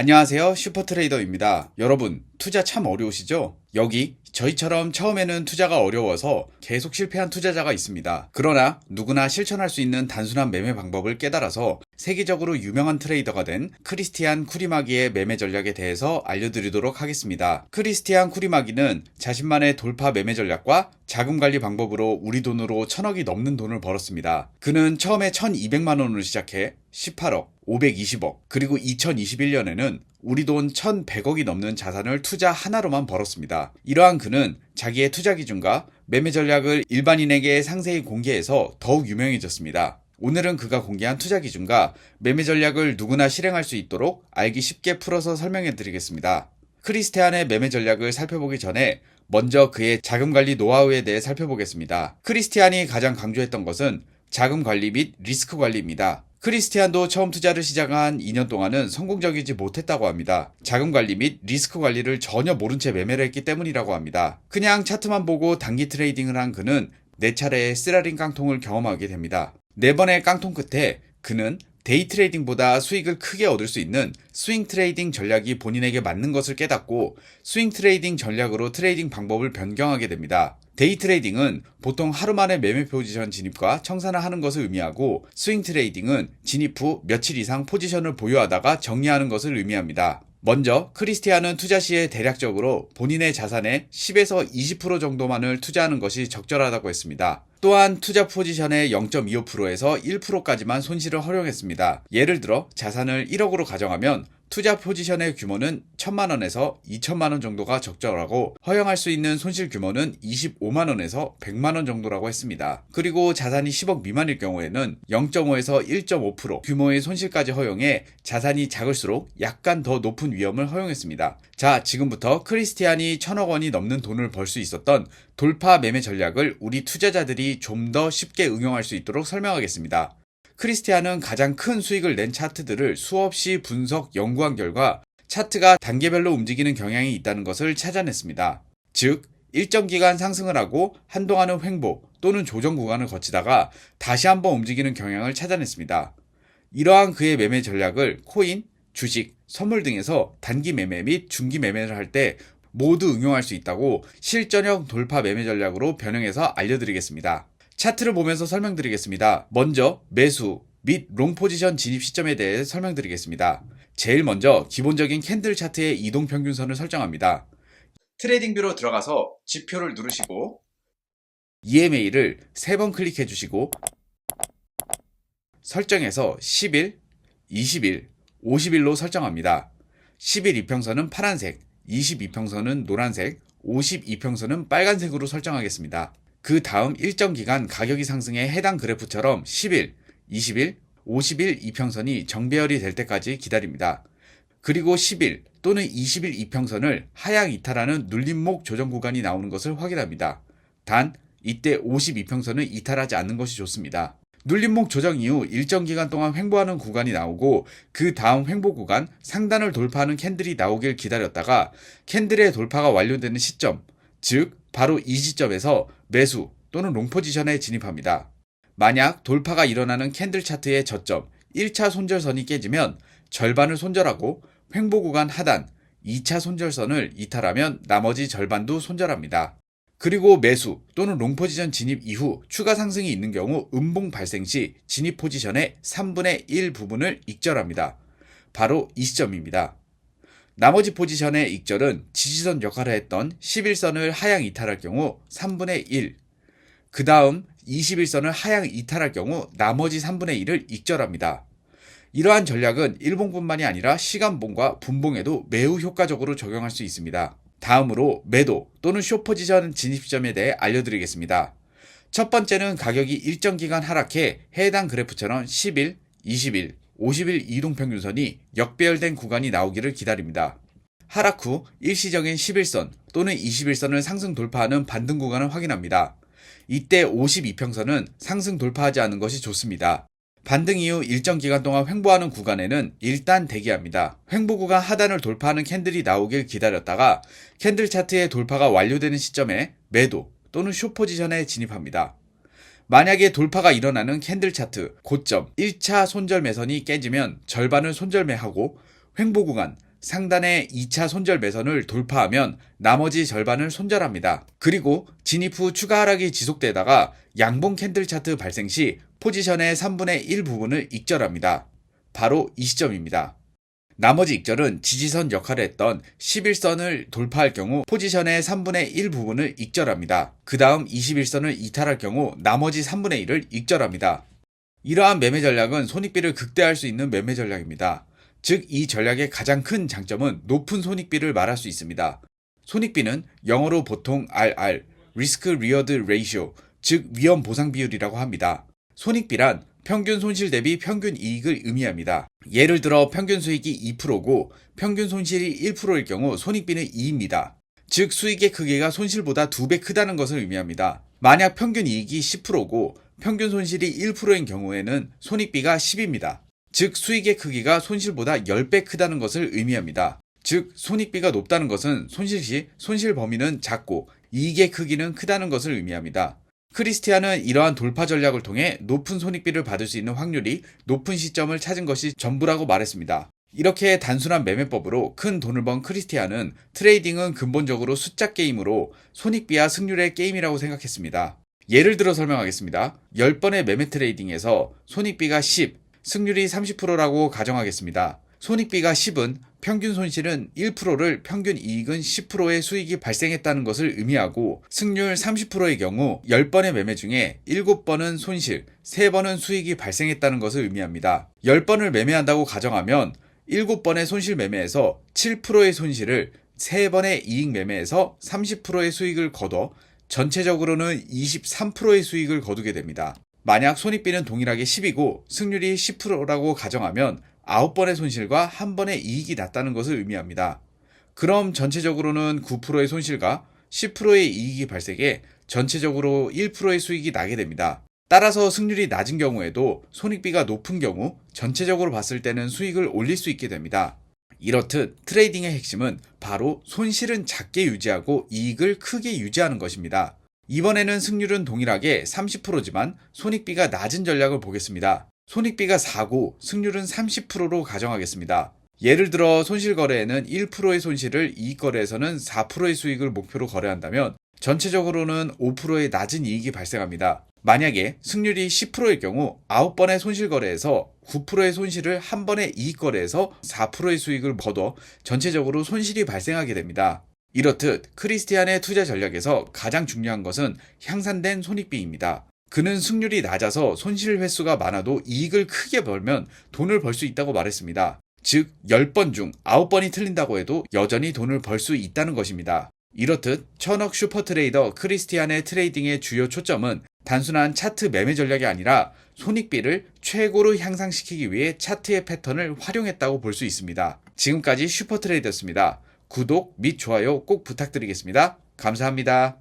안녕하세요. 슈퍼트레이더입니다. 여러분, 투자 참 어려우시죠? 여기 저희처럼 처음에는 투자가 어려워서 계속 실패한 투자자가 있습니다. 그러나 누구나 실천할 수 있는 단순한 매매 방법을 깨달아서 세계적으로 유명한 트레이더가 된 크리스티안 쿠리마기의 매매 전략에 대해서 알려드리도록 하겠습니다. 크리스티안 쿠리마기는 자신만의 돌파 매매 전략과 자금 관리 방법으로 우리 돈으로 천억이 넘는 돈을 벌었습니다. 그는 처음에 1200만 원으로 시작해 18억, 520억, 그리고 2021년에는 우리 돈 1100억이 넘는 자산을 투자 하나로만 벌었습니다. 이러한 그는 자기의 투자 기준과 매매 전략을 일반인에게 상세히 공개해서 더욱 유명해졌습니다. 오늘은 그가 공개한 투자 기준과 매매 전략을 누구나 실행할 수 있도록 알기 쉽게 풀어서 설명해 드리겠습니다. 크리스티안의 매매 전략을 살펴보기 전에 먼저 그의 자금 관리 노하우에 대해 살펴보겠습니다. 크리스티안이 가장 강조했던 것은 자금 관리 및 리스크 관리입니다. 크리스티안도 처음 투자를 시작한 2년 동안은 성공적이지 못했다고 합니다. 자금 관리 및 리스크 관리를 전혀 모른 채 매매를 했기 때문이라고 합니다. 그냥 차트만 보고 단기 트레이딩을 한 그는 네 차례의 쓰라린 깡통을 경험하게 됩니다. 네 번의 깡통 끝에 그는 데이 트레이딩보다 수익을 크게 얻을 수 있는 스윙 트레이딩 전략이 본인에게 맞는 것을 깨닫고 스윙 트레이딩 전략으로 트레이딩 방법을 변경하게 됩니다. 데이 트레이딩은 보통 하루 만에 매매 포지션 진입과 청산을 하는 것을 의미하고 스윙 트레이딩은 진입 후 며칠 이상 포지션을 보유하다가 정리하는 것을 의미합니다. 먼저 크리스티안은 투자 시에 대략적으로 본인의 자산의 10에서 20% 정도만을 투자하는 것이 적절하다고 했습니다. 또한 투자 포지션의 0.25%에서 1%까지만 손실을 허용했습니다. 예를 들어 자산을 1억으로 가정하면 투자 포지션의 규모는 1천만 원에서 2천만 원 정도가 적절하고 허용할 수 있는 손실 규모는 25만 원에서 100만 원 정도라고 했습니다. 그리고 자산이 10억 미만일 경우에는 0.5에서 1.5% 규모의 손실까지 허용해 자산이 작을수록 약간 더 높은 위험을 허용했습니다. 자, 지금부터 크리스티안이 천억 원이 넘는 돈을 벌 수 있었던 돌파 매매 전략을 우리 투자자들이 좀 더 쉽게 응용할 수 있도록 설명하겠습니다. 크리스티안은 가장 큰 수익을 낸 차트들을 수없이 분석, 연구한 결과 차트가 단계별로 움직이는 경향이 있다는 것을 찾아냈습니다. 즉, 일정 기간 상승을 하고 한동안은 횡보 또는 조정 구간을 거치다가 다시 한번 움직이는 경향을 찾아냈습니다. 이러한 그의 매매 전략을 코인, 주식, 선물 등에서 단기 매매 및 중기 매매를 할 때 모두 응용할 수 있다고 실전형 돌파 매매 전략으로 변형해서 알려드리겠습니다. 차트를 보면서 설명드리겠습니다. 먼저 매수 및 롱 포지션 진입 시점에 대해 설명드리겠습니다. 제일 먼저 기본적인 캔들 차트의 이동 평균선을 설정합니다. 트레이딩 뷰로 들어가서 지표를 누르시고 EMA를 3번 클릭해 주시고 설정해서 10일, 20일, 50일로 설정합니다. 10일 이평선은 파란색, 22평선은 노란색, 52평선은 빨간색으로 설정하겠습니다. 그 다음 일정 기간 가격이 상승해 해당 그래프처럼 10일, 20일, 50일 이평선이 정배열이 될 때까지 기다립니다. 그리고 10일 또는 20일 이평선을 하향 이탈하는 눌림목 조정 구간이 나오는 것을 확인합니다. 단 이때 52평선은 이탈하지 않는 것이 좋습니다. 눌림목 조정 이후 일정 기간 동안 횡보하는 구간이 나오고 그 다음 횡보 구간 상단을 돌파하는 캔들이 나오길 기다렸다가 캔들의 돌파가 완료되는 시점, 즉 바로 이 시점에서 매수 또는 롱 포지션에 진입합니다. 만약 돌파가 일어나는 캔들 차트의 저점 1차 손절선이 깨지면 절반을 손절하고 횡보 구간 하단 2차 손절선을 이탈하면 나머지 절반도 손절합니다. 그리고 매수 또는 롱 포지션 진입 이후 추가 상승이 있는 경우 음봉 발생 시 진입 포지션의 3분의 1 부분을 익절합니다. 바로 이 시점입니다. 나머지 포지션의 익절은 지지선 역할을 했던 11선을 하향 이탈할 경우 3분의 1, 그 다음 21선을 하향 이탈할 경우 나머지 3분의 1을 익절합니다. 이러한 전략은 일봉뿐만이 아니라 시간봉과 분봉에도 매우 효과적으로 적용할 수 있습니다. 다음으로 매도 또는 쇼포지션 진입 시점에 대해 알려드리겠습니다. 첫 번째는 가격이 일정 기간 하락해 해당 그래프처럼 10일, 20일, 50일 이동평균선이 역배열된 구간이 나오기를 기다립니다. 하락 후 일시적인 11선 또는 21선을 상승 돌파하는 반등 구간을 확인합니다. 이때 52평선은 상승 돌파하지 않은 것이 좋습니다. 반등 이후 일정 기간 동안 횡보하는 구간에는 일단 대기합니다. 횡보 구간 하단을 돌파하는 캔들이 나오길 기다렸다가 캔들 차트의 돌파가 완료되는 시점에 매도 또는 쇼 포지션에 진입합니다. 만약에 돌파가 일어나는 캔들 차트 고점 1차 손절 매선이 깨지면 절반을 손절 매하고 횡보 구간 상단의 2차 손절 매선을 돌파하면 나머지 절반을 손절합니다. 그리고 진입 후 추가 하락이 지속되다가 양봉 캔들 차트 발생 시 포지션의 3분의 1 부분을 익절합니다. 바로 이 시점입니다. 나머지 익절은 지지선 역할을 했던 11선을 돌파할 경우 포지션의 3분의 1 부분을 익절합니다. 그 다음 21선을 이탈할 경우 나머지 3분의 1을 익절합니다. 이러한 매매 전략은 손익비를 극대화할 수 있는 매매 전략입니다. 즉, 이 전략의 가장 큰 장점은 높은 손익비를 말할 수 있습니다. 손익비는 영어로 보통 RR, Risk Reward Ratio, 즉 위험 보상 비율이라고 합니다. 손익비란 평균 손실 대비 평균 이익을 의미합니다. 예를 들어 평균 수익이 2%고 평균 손실이 1%일 경우 손익비는 2입니다. 즉 수익의 크기가 손실보다 2배 크다는 것을 의미합니다. 만약 평균 이익이 10%고 평균 손실이 1%인 경우에는 손익비가 10입니다. 즉 수익의 크기가 손실보다 10배 크다는 것을 의미합니다. 즉 손익비가 높다는 것은 손실 시 손실 범위는 작고 이익의 크기는 크다는 것을 의미합니다. 크리스티안은 이러한 돌파 전략을 통해 높은 손익비를 받을 수 있는 확률이 높은 시점을 찾은 것이 전부라고 말했습니다. 이렇게 단순한 매매법으로 큰 돈을 번 크리스티안은 트레이딩은 근본적으로 숫자 게임으로 손익비와 승률의 게임이라고 생각했습니다. 예를 들어 설명하겠습니다. 10번의 매매 트레이딩에서 손익비가 10, 승률이 30%라고 가정하겠습니다. 손익비가 10은 평균 손실은 1%를 평균 이익은 10%의 수익이 발생했다는 것을 의미하고 승률 30%의 경우 10번의 매매 중에 7번은 손실, 3번은 수익이 발생했다는 것을 의미합니다. 10번을 매매한다고 가정하면 7번의 손실 매매에서 7%의 손실을 3번의 이익 매매에서 30%의 수익을 거둬 전체적으로는 23%의 수익을 거두게 됩니다. 만약 손익비는 동일하게 10이고 승률이 10%라고 가정하면 9번의 손실과 1번의 이익이 났다는 것을 의미합니다. 그럼 전체적으로는 9%의 손실과 10%의 이익이 발생해 전체적으로 1%의 수익이 나게 됩니다. 따라서 승률이 낮은 경우에도 손익비가 높은 경우 전체적으로 봤을 때는 수익을 올릴 수 있게 됩니다. 이렇듯 트레이딩의 핵심은 바로 손실은 작게 유지하고 이익을 크게 유지하는 것입니다. 이번에는 승률은 동일하게 30%지만 손익비가 낮은 전략을 보겠습니다. 손익비가 4고 승률은 30%로 가정하겠습니다. 예를 들어 손실 거래에는 1%의 손실을 이익 거래에서는 4%의 수익을 목표로 거래한다면 전체적으로는 5%의 낮은 이익이 발생합니다. 만약에 승률이 10%일 경우 9번의 손실 거래에서 9%의 손실을 한 번의 이익 거래에서 4%의 수익을 거둬 전체적으로 손실이 발생하게 됩니다. 이렇듯 크리스티안의 투자 전략에서 가장 중요한 것은 향산된 손익비입니다. 그는 승률이 낮아서 손실 횟수가 많아도 이익을 크게 벌면 돈을 벌 수 있다고 말했습니다. 즉, 10번 중 9번이 틀린다고 해도 여전히 돈을 벌 수 있다는 것입니다. 이렇듯 천억 슈퍼트레이더 크리스티안의 트레이딩의 주요 초점은 단순한 차트 매매 전략이 아니라 손익비를 최고로 향상시키기 위해 차트의 패턴을 활용했다고 볼 수 있습니다. 지금까지 슈퍼트레이더였습니다. 구독 및 좋아요 꼭 부탁드리겠습니다. 감사합니다.